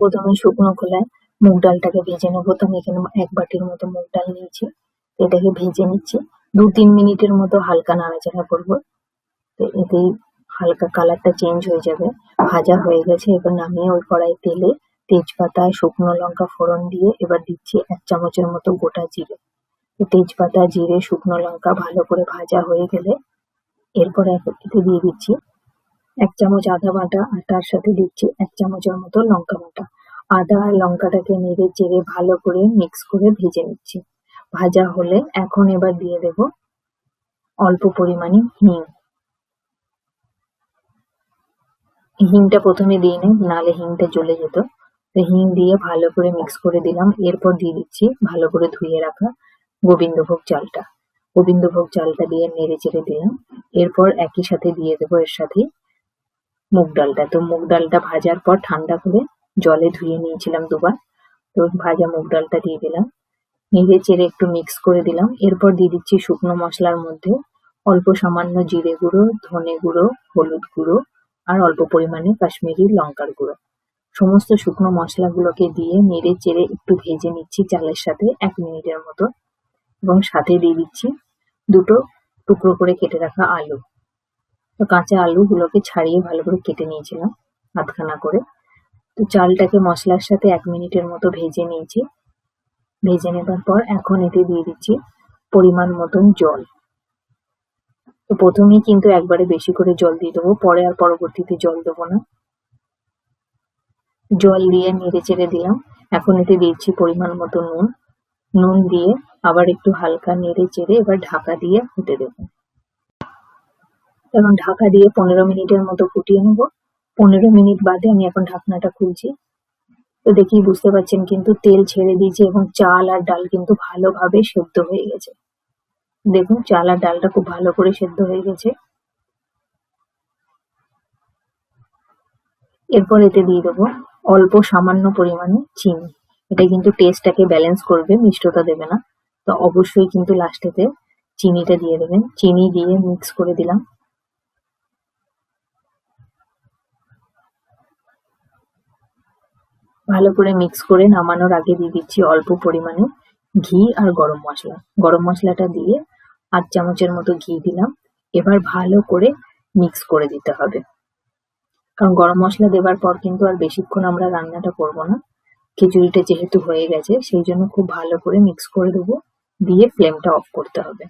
প্রথমে শুকনো খোলায় মুগ ডালটাকে ভেজে নেব। তো আমি এখানে এক বাটির মতো মুগ ডাল নিয়েছি। এটাকে ভেজে নিচ্ছি। দু তিন মিনিটের মতো হালকা নাড়াচাড়া করব। তো এতেই হালকা কালারটা চেঞ্জ হয়ে যাবে। ভাজা হয়ে গেছে। এবার নামিয়ে ওই কড়াই তেলে তেজপাতা, শুকনো লঙ্কা ফোড়ন দিয়ে এবার দিচ্ছি এক চামচের মতো গোটা জিরে। তেজপাতা, জিরে, শুকনো লঙ্কা ভালো করে ভাজা হয়ে গেলে এরপর এতে দিয়ে দিচ্ছি এক চামচ আদা বাটা আর তার সাথে দিচ্ছি এক চামচের মতো লঙ্কা বাটা। আদা আর লঙ্কাটাকে নেড়ে চেড়ে ভালো করে মিক্স করে ভেজে নিচ্ছি। ভাজা হলে এখন এবার দিয়ে দেব অল্প পরিমাণে হিং। হিংটা প্রথমে দিয়ে নেই নালে হিংটা জ্বলে যেত। তো হিং দিয়ে ভালো করে মিক্স করে দিলাম। এরপর দিয়ে দিচ্ছি ভালো করে ধুয়ে রাখা গোবিন্দভোগ চালটা। গোবিন্দভোগ চালটা দিয়ে নেড়ে চেড়ে দিলাম। এরপর একই সাথে দিয়ে দেবো এর সাথে মুগ ডালটা। তো মুগ ডালটা ভাজার পর ঠান্ডা করে জলে ধুয়ে নিয়েছিলাম দুবার। তো ভাজা মুগ ডালটা দিয়ে দিলাম। নেড়ে চেড়ে একটু মিক্স করে দিলাম। এরপর দিয়ে দিচ্ছি শুকনো মশলার মধ্যে অল্প সামান্য জিরে গুঁড়ো, ধনে গুঁড়ো, হলুদ গুঁড়ো আর অল্প পরিমাণে কাশ্মীরি লঙ্কার গুঁড়ো। সমস্ত শুকনো মশলাগুলোকে দিয়ে নেড়ে চেড়ে একটু ভেজে নিচ্ছি চালের সাথে এক মিনিটের মতো। এবং সাথে দিয়ে দিচ্ছি দুটো টুকরো করে কেটে রাখা আলু। তো কাঁচা আলুগুলোকে ছাড়িয়ে ভালো করে কেটে নিয়েছিলাম আধখানা করে। তো চালটাকে মশলার সাথে এক মিনিটের মতো ভেজে নিয়েছি। ভেজে নেবার পর এখন এতে দিয়ে দিচ্ছি পরিমাণ মতন জল। তো প্রথমেই কিন্তু একবারে বেশি করে জল দিয়ে দেবো, পরে আর পরবর্তীতে জল দেবো না। জল দিয়ে নেড়ে চেড়ে দিলাম। এখন এতে দিচ্ছি পরিমাণ মতো নুন। নুন দিয়ে আবার একটু হালকা নেড়ে চেড়ে এবার ঢাকা দিয়ে হতে দেবো। এবং ঢাকা দিয়ে পনেরো মিনিটের মতো ফুটিয়ে নেব। পনেরো মিনিট বাদে আমি এখন ঢাকনাটা খুলছি। তো দেখি বুঝতে পারছেন কিন্তু তেল ছেড়ে দিয়েছে এবং চাল আর ডাল কিন্তু ভালোভাবে সেদ্ধ হয়ে গেছে। দেখুন, চাল আর ডালটা খুব ভালো করে সেদ্ধ হয়ে গেছে। এরপর এতে দিয়ে দেবো অল্প সামান্য পরিমাণে চিনি। এটা কিন্তু টেস্টটাকে ব্যালেন্স করবে, মিষ্টতা দেবে না। তো অবশ্যই কিন্তু লাস্টেতে চিনিটা দিয়ে দেবেন। চিনি দিয়ে মিক্স করে দিলাম। ভালো করে মিক্স করে নামানোর আগে দিয়ে দিচ্ছি অল্প পরিমাণে ঘি আর গরম মশলা। গরম মশলাটা দিয়ে আট চামচের মতো ঘি দিলাম। এবার ভালো করে মিক্স করে দিতে হবে। কারণ গরম মশলা দেবার পর কিন্তু আর বেশিক্ষণ আমরা রান্নাটা করব না। খিচুড়িটা যেহেতু হয়ে গেছে, সেই জন্য খুব ভালো করে মিক্স করে দেবো। দিয়ে ফ্লেমটা অফ করতে হবে।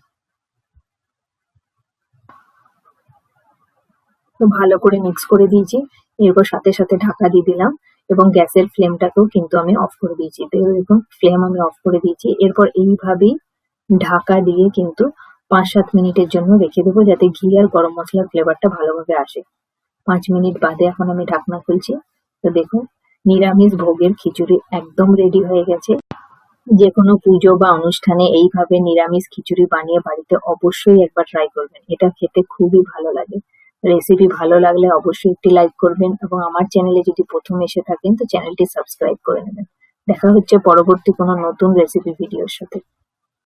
তো ভালো করে মিক্স করে দিয়েছি। এরপর সাথে সাথে ঢাকা দিয়ে দিলাম। এবং গ্যাসের ফ্লেমটাকেও কিন্তু আমি অফ করে দিয়েছি। তো দেখুন ফ্লেম আমি অফ করে দিয়েছি। এরপর এইভাবেই ঢাকা দিয়ে কিন্তু পাঁচ সাত মিনিটের জন্য রেখে দেবো যাতে ঘি আর গরম মশলার ফ্লেভারটা ভালোভাবে আসে। পাঁচ মিনিট বাদে এখন আমি ঢাকনা খুলছি। তো দেখুন, নিরামিষ ভোগের খিচুড়ি একদম রেডি হয়ে গেছে। যে কোনো পুজো বা অনুষ্ঠানে এইভাবে নিরামিষ খিচুড়ি বানিয়ে বাড়িতে অবশ্যই একবার ট্রাই করবেন। এটা খেতে খুবই ভালো লাগে। রেসিপি ভালো লাগলে অবশ্যই একটি লাইক করবেন এবং আমার চ্যানেলে যদি প্রথম এসে থাকেন তো চ্যানেলটি সাবস্ক্রাইব করে নেবেন। দেখা হচ্ছে পরবর্তী কোনো নতুন রেসিপি ভিডিওর সাথে।